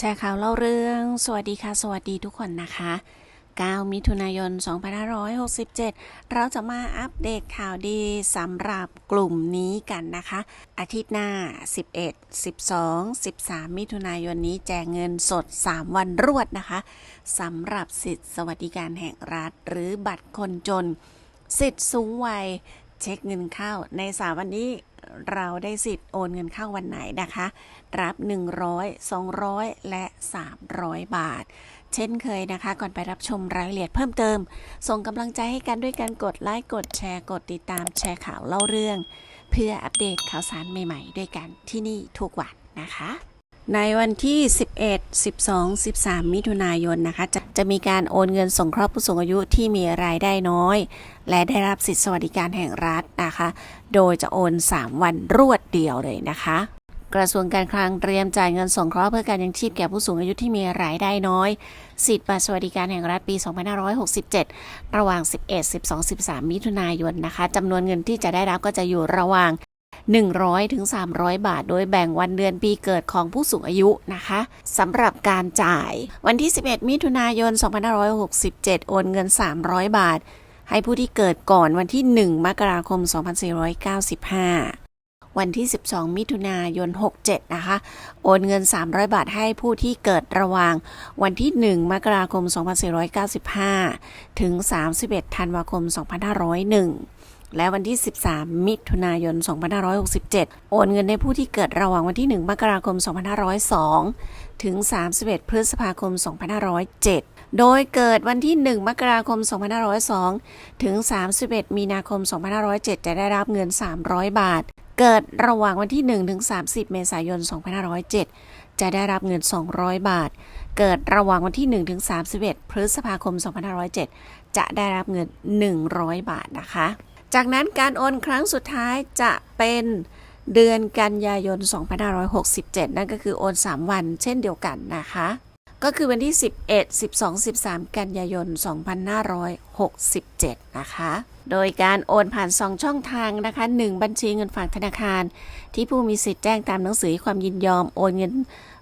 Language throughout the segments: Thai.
แชร์ข่าวเล่าเรื่อง สวัสดีค่ะ สวัสดีทุกคนนะคะ 9 มิถุนายน 2567 เราจะมาอัปเดตข่าวดีสำหรับกลุ่มนี้กันนะคะ อาทิตย์หน้า 11 12 13 มิถุนายนนี้แจกเงินสด 3 วันรวดนะคะสำหรับสิทธิสวัสดิการแห่งรัฐ หรือบัตรคนจน สิทธิสูงวัยเช็คเงินเข้าในสาวันนี้ เราได้สิทธิ์โอนเงินเข้าวันไหนนะคะ รับ 100 200 และ 300 บาท เช่นเคยนะคะ ก่อนไปรับชมรายละเอียดเพิ่มเติม ส่งกำลังใจให้กันด้วยการกดไลค์ กดแชร์ กดติดตาม แชร์ข่าวเล่าเรื่อง เพื่ออัปเดตข่าวสารใหม่ๆ ด้วยกันที่นี่ทุกวันนะคะ ในวันที่ 11 12 13 มิถุนายนนะคะจะ จะมีการโอนเงินสงเคราะห์ผู้สูงอายุที่มีรายได้น้อย และได้รับสิทธิสวัสดิการแห่งรัฐนะคะ โดยจะโอน 3 วันรวดเดียวเลยนะคะ กระทรวงการคลังเตรียมจ่ายเงินสงเคราะห์เพื่อการยังชีพแก่ผู้สูงอายุที่มีรายได้น้อย สิทธิบัตรสวัสดิการแห่งรัฐปี 2567 ระหว่าง 11 12 13 มิถุนายนนะคะจำนวนเงินที่จะได้รับก็จะอยู่ระหว่าง 100ถึง300 บาท โดยแบ่งวันเดือนปีเกิดของผู้สูงอายุนะคะสำหรับการจ่าย วันที่ 11 มิถุนายน 2567 โอนเงิน 300 บาท ให้ผู้ที่เกิดก่อนวันที่ 1 มกราคม 2495วันที่ 12 มิถุนายน 67 นะคะ โอนเงิน 300 บาทให้ผู้ที่เกิดระหว่าง วันที่ 1 มกราคม 2495 ถึง 31 ธันวาคม 2501 และวันที่ 13 มิถุนายน 2567 โอนเงินในผู้ที่เกิดระหว่างวันที่ 1 มกราคม 2502 ถึง 31 พฤษภาคม 2507 โดยเกิดวันที่ 1 มกราคม 2502 ถึง 31 มีนาคม 2507 จะได้รับเงิน 300 บาท เกิดระหว่างวันที่ 1 ถึง 30 เมษายน 2507 จะได้รับเงิน 200 บาท เกิดระหว่างวันที่ 1 ถึง 31 พฤษภาคม 2507 จะได้รับเงิน 100 บาทนะคะ จากนั้นการโอนครั้งสุดท้ายจะเป็นเดือนกันยายน 2567 นั่นก็คือโอน 3 วันเช่นเดียวกันนะคะ ก็คือวันที่ 11 12 13 กันยายน 2567 นะคะ โดยการโอนผ่าน 2 ช่องทางนะคะ 1 บัญชีเงินฝากธนาคาร ที่ผู้มีสิทธิ์แจ้งตามหนังสือความยินยอมโอนเงิน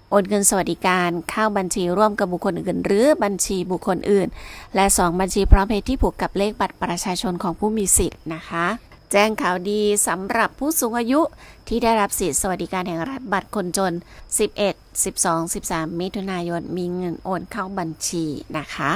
โอนเงินสวัสดิการเข้าบัญชีร่วมกับบุคคลอื่น หรือบัญชีบุคคลอื่น และ 2 บัญชีพร้อมเพย์ที่ผูกกับเลขบัตรประชาชนของผู้มีสิทธิ์นะคะ แจ้งข่าวดีสำหรับผู้สูงอายุที่ได้รับสิทธิสวัสดิการแห่งรัฐบัตรคนจน 11 12 13 มิถุนายนมีเงินโอนเข้าบัญชีนะคะ